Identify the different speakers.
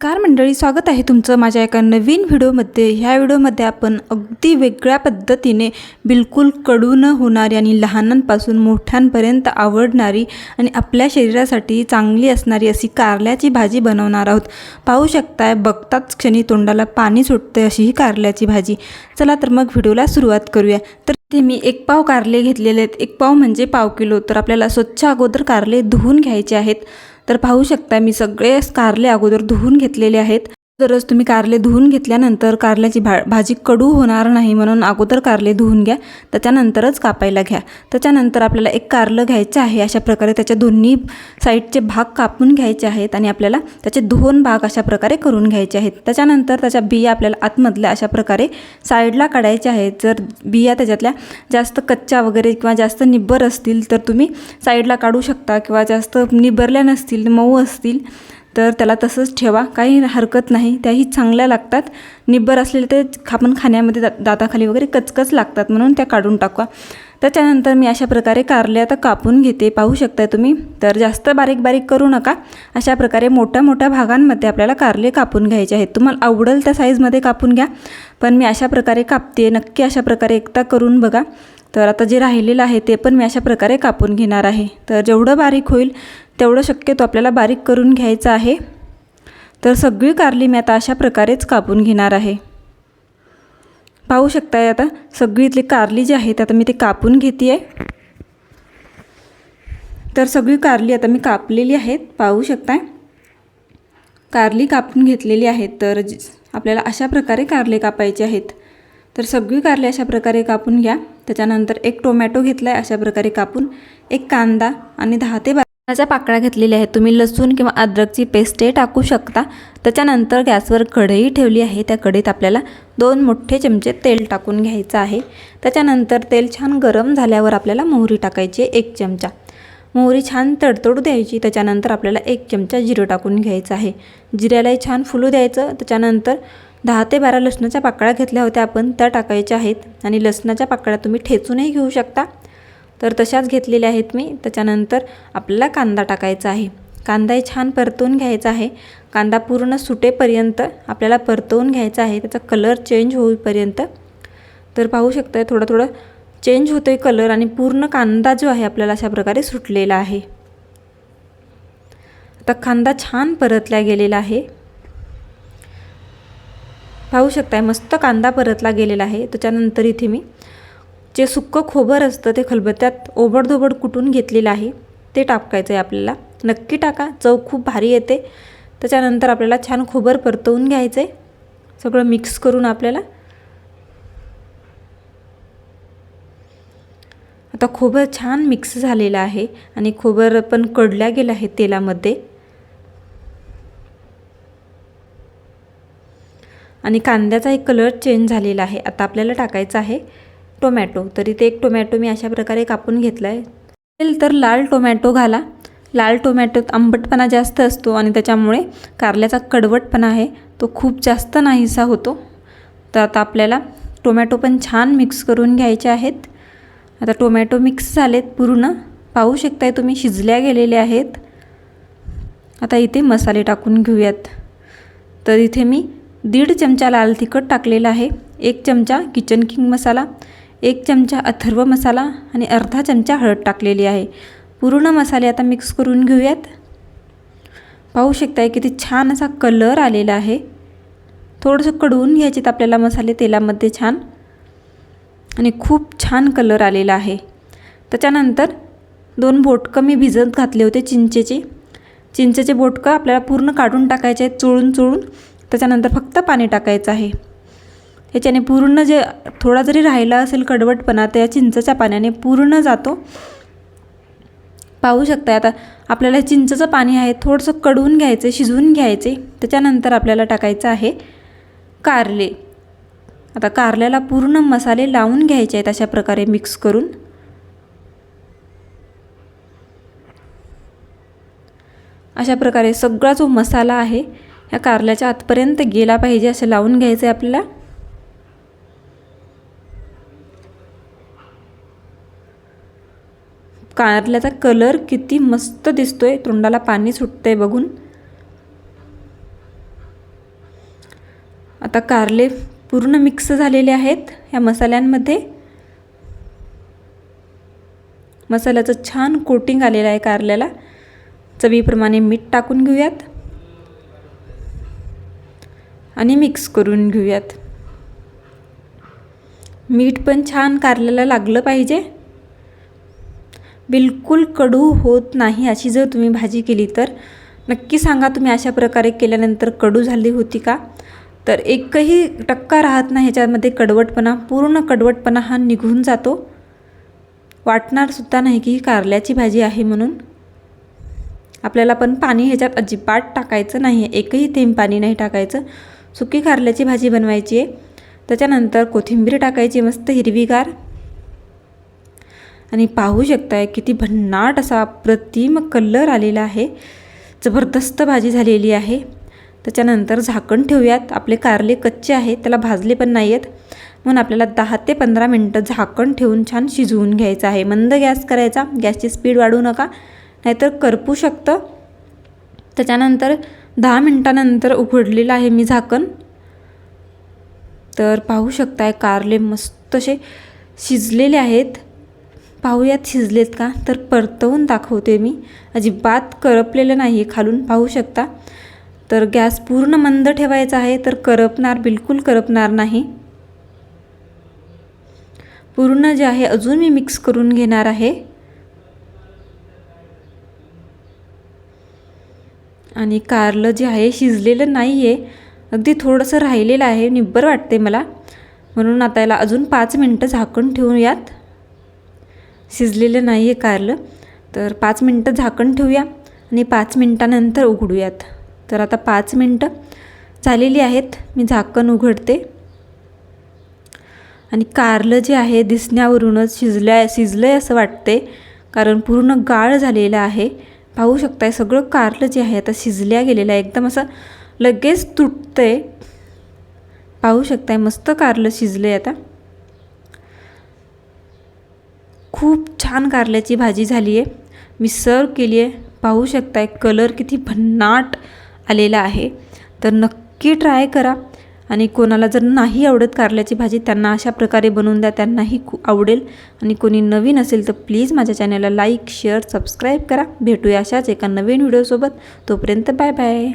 Speaker 1: Car मंडळी स्वागत आहे तुमचं माझ्या एका नवीन व्हिडिओमध्ये. ह्या व्हिडिओमध्ये आपण अगदी वेगळ्या पद्धतीने बिलकुल कडू न होणारी आणि लहानांपासून मोठ्यांपर्यंत आवडणारी आणि आपल्या शरीरासाठी चांगली असणारी अशी कारल्याची भाजी बनवणार आहोत. पाहू शकताय बघताच क्षणी तोंडाला पाणी सुटते अशी ही कारल्याची भाजी. चला तर मग व्हिडिओला सुरुवात करूया. तर ते मी एक पाव कारले घेतलेले आहेत. एक पाव म्हणजे पाव किलो. तर आपल्याला स्वच्छ अगोदर कारले धुवून घ्यायचे आहेत. तर पाहू शकता मी सगळे कारले अगोदर धुवून घेतलेले आहेत. तरच तुम्ही कारले धुवून घेतल्यानंतर कारल्याची भा भाजी कडू होणार नाही म्हणून अगोदर कारले धुवून घ्या त्याच्यानंतरच कापायला घ्या. त्याच्यानंतर आपल्याला एक कारलं घ्यायचं आहे अशा प्रकारे त्याच्या दोन्ही साईडचे भाग कापून घ्यायचे आहेत आणि आपल्याला त्याचे दोन भाग अशा प्रकारे करून घ्यायचे आहेत. त्याच्यानंतर त्याच्या बिया आपल्याला आतमधल्या अशा प्रकारे साईडला काढायच्या आहेत. जर बिया त्याच्यातल्या जास्त कच्च्या वगैरे किंवा जास्त निब्बर असतील तर तुम्ही साईडला काढू शकता किंवा जास्त निब्बरल्या नसतील मऊ असतील तर त्याला तसंच ठेवा. काही हरकत नाही. त्याही चांगल्या लागतात. निब्बर असलेले ते आपण खाण्यामध्ये दा दाताखाली वगैरे कचकच लागतात म्हणून त्या काढून टाका. त्याच्यानंतर मी अशा प्रकारे कारले आता कापून घेते. पाहू शकताय तुम्ही? तर जास्त बारीक बारीक करू नका. अशा प्रकारे मोठ्या मोठ्या भागांमध्ये आपल्याला कारले कापून घ्यायचे आहेत. तुम्हाला आवडेल त्या साईजमध्ये कापून घ्या. पण मी अशा प्रकारे कापते. नक्की अशा प्रकारे एकता करून बघा. तर आता जे राहिलेलं आहे ते पण मी अशा प्रकारे कापून घेणार आहे. तर जेवढं बारीक होईल तेवढं शक्यतो आपल्याला बारीक करून घ्यायचं आहे. तर सगळी कारली मी आता अशा प्रकारेच कापून घेणार आहे. पाहू शकताय आता सगळी इथली कारली जी आहे ते आता मी ते कापून घेते आहे तर सगळी कारली आता मी कापलेली आहेत पाहू शकताय. कारली कापून घेतलेली आहेत तर आपल्याला अशा प्रकारे कारले कापायचे आहेत. तर सगळी कारले अशा प्रकारे कापून घ्या. त्याच्यानंतर एक टोमॅटो घेतला आहे अशा प्रकारे कापून एक कांदा आणि दहा ते बाराच्या पाकळ्या घेतलेल्या आहेत तुम्ही लसूण किंवा अद्रकची पेस्टही टाकू शकता. त्याच्यानंतर गॅसवर कढई ठेवली आहे. त्या कढईत आपल्याला दोन मोठे चमचे तेल टाकून घ्यायचं आहे. त्याच्यानंतर तेल छान गरम झाल्यावर आपल्याला मोहरी टाकायची एक चमचा. मोहरी छान तडतडू द्यायची त्याच्यानंतर आपल्याला एक चमचा जिरं टाकून घ्यायचं आहे. जिऱ्यालाही छान फुलू द्यायचं. त्याच्यानंतर दहा ते बारा लसणाच्या पाकळ्या घेतल्या होत्या आपण त्या टाकायच्या आहेत. आणि लसणाच्या पाकळ्या तुम्ही ठेचूनही घेऊ शकता. तर तशाच घेतलेल्या आहेत मी. त्याच्यानंतर आपल्याला कांदा टाकायचा आहे. कांदाही छान परतवून घ्यायचा आहे. कांदा पूर्ण सुटेपर्यंत आपल्याला परतवून घ्यायचा आहे. त्याचा कलर चेंज होईपर्यंत. तर पाहू शकता थोडं थोडं चेंज होतो आहे कलर आणि पूर्ण कांदा जो आहे आपल्याला अशा प्रकारे सुटलेला आहे. आता कांदा छान परतला गेलेला आहे. पाहू शकताय मस्त कांदा परतला गेलेला आहे. त्याच्यानंतर इथे मी जे सुक्कं खोबर असतं ते खलबत्त्यात ओबडधोबड कुटून घेतलेलं आहे. ते टाकायचं आहे आपल्याला. नक्की टाका. चव खूप भारी येते. त्याच्यानंतर आपल्याला छान खोबर परतवून घ्यायचं आहे. सगळं मिक्स करून आपल्याला. आता खोबर छान मिक्स झालेलं आहे आणि खोबर पण कडल्या गेलं आहे तेलामध्ये. आणि कांद्याचा एक कलर चेंज झालेला आहे. आता आपल्याला टाकायचं आहे टोमॅटो तरी ते एक टोमॅटो मी अशा प्रकारे कापून घेतला आहे तर लाल टोमॅटो घाला. लाल टोमॅटोत आंबटपणा जास्त असतो आणि त्याच्यामुळे कारल्याचा कडवटपणा आहे. तो खूप जास्त नाहीसा होतो. तर आता आपल्याला टोमॅटो पण छान मिक्स करून घ्यायचे आहेत. आता टोमॅटो मिक्स झालेत पूर्ण. पाहू शकताय तुम्ही शिजल्या गेलेले आहेत. आता इथे मसाले टाकून घेऊयात. तर इथे मी दीड चमचा लाल तिखट टाकलेला आहे एक चमचा किचन किंग मसाला एक चमचा अथर्व मसाला आणि अर्धा चमचा हळद टाकलेली आहे. पूर्ण मसाले आता मिक्स करून घेऊयात. पाहू शकताय किती छान असा कलर आलेला आहे. थोडंसं कडवून घ्यायचेत आपल्याला मसाले तेलामध्ये छान. आणि खूप छान कलर आलेला आहे. त्याच्यानंतर दोन बोटकं मी भिजत घातले होते चिंचेचे. चिंचेचे बोटकं आपल्याला पूर्ण काढून टाकायचे आहेत चोळून चोळून. त्याच्यानंतर फक्त पाणी टाकायचं आहे. ह्याच्याने पूर्ण जे थोडा जरी राहिला असेल कडवटपणा त्या चिंचच्या पाण्याने पूर्ण जातो. पाहू शकता आता आपल्याला चिंचचं पाणी आहे थोडंसं कडवून घ्यायचं शिजवून घ्यायचे त्याच्यानंतर आपल्याला टाकायचं आहे कारले. आता कारल्याला पूर्ण मसाले लावून घ्यायचे आहेत अशा प्रकारे मिक्स करून. अशा प्रकारे सगळा जो मसाला आहे ह्या कारल्याच्या आतपर्यंत गेला पाहिजे असं लावून घ्यायचं आहे आपल्याला. कारल्याचा कलर किती मस्त दिसतोय. तोंडाला पाणी सुटतंय बघून. आता कारले पूर्ण मिक्स झालेले आहेत ह्या मसाल्यांमध्ये. मसाल्याचं छान कोटिंग आलेलं आहे कारल्याला. चवीप्रमाणे मीठ टाकून घेऊयात. आणि मिक्स करून घेऊयात. मीठ पण छान कारल्याला लागलं पाहिजे. बिलकुल कडू होत नाही अशी जर तुम्ही भाजी केली तर. नक्की सांगा तुम्ही अशा प्रकारे केल्यानंतर कडू झाली होती का? तर एकही टक्का राहत नाही ह्याच्यामध्ये कडवटपणा पूर्ण कडवटपणा हा निघून जातो. वाटणारसुद्धा नाही की ही कारल्याची भाजी आहे म्हणून. आपल्याला पण पाणी ह्याच्यात अजिबात टाकायचं नाही आहे एकही थेंब पाणी नाही टाकायचं. सुकी कारल्याची भाजी बनवायची आहे. त्याच्यानंतर कोथिंबीर टाकायची मस्त हिरवीगार. आणि पाहू शकताय किती भन्नाट असा अप्रतिम कलर आलेला आहे. जबरदस्त भाजी झालेली आहे. त्याच्यानंतर झाकण ठेवूयात. आपले कारले कच्चे आहेत त्याला भाजले पण नाही आहेत म्हणून आपल्याला दहा ते पंधरा मिनटं झाकण ठेवून छान शिजवून घ्यायचं आहे. मंद गॅस करायचा. गॅसची स्पीड वाढवू नका. नाहीतर करपू शकतं. त्याच्यानंतर दहा मिनटानंतर उघडलेलं आहे मी झाकण. तर पाहू शकताय कारले मस्त असे शिजलेले आहेत. पाहूयात शिजलेत का? तर परतवून दाखवते मी. अजिबात करपलेलं नाही आहे खालून पाहू शकता. तर गॅस पूर्ण मंद ठेवायचा आहे तर करपणार बिलकुल करपणार नाही. पूर्ण जे आहे अजून मी मिक्स करून घेणार आहे. आणि कारलं जे आहे शिजलेलं नाही आहे अगदी थोडंसं राहिलेलं आहे निब्बर वाटते मला. म्हणून आता याला अजून पाच मिनटं झाकण ठेवूयात शिजलेलं नाही आहे कारलं. तर पाच मिनटं झाकण ठेवूया आणि पाच मिनटानंतर उघडूयात. तर आता पाच मिनटं झालेली आहेत. मी झाकण उघडते. आणि कारलं जे आहे दिसण्यावरूनच शिजल्या शिजलं आहे असं वाटते कारण पूर्ण गाळ झालेलं आहे. पाहू शकताय सगळं कारलं जे आहे आता शिजल्या गेलेलं आहे. एकदम असं लगेच तुटतं आहे पाहू शकताय मस्त कारलं शिजलं आहे आता. खूप छान कारल्याची भाजी झाली आहे मी सर्व केली आहे पाहू शकताय कलर किती भन्नाट आलेला आहे. तर नक्की ट्राय करा. आणि कोणाला जर नाही आवडत कारल्याची भाजी त्यांना अशा प्रकारे बनवून द्या. त्यांनाही खूप आवडेल. आणि कोणी नवीन असेल तर प्लीज माझ्या चॅनलला लाईक शेअर सबस्क्राईब करा. भेटूया अशाच एका नवीन व्हिडिओसोबत. तोपर्यंत बाय बाय.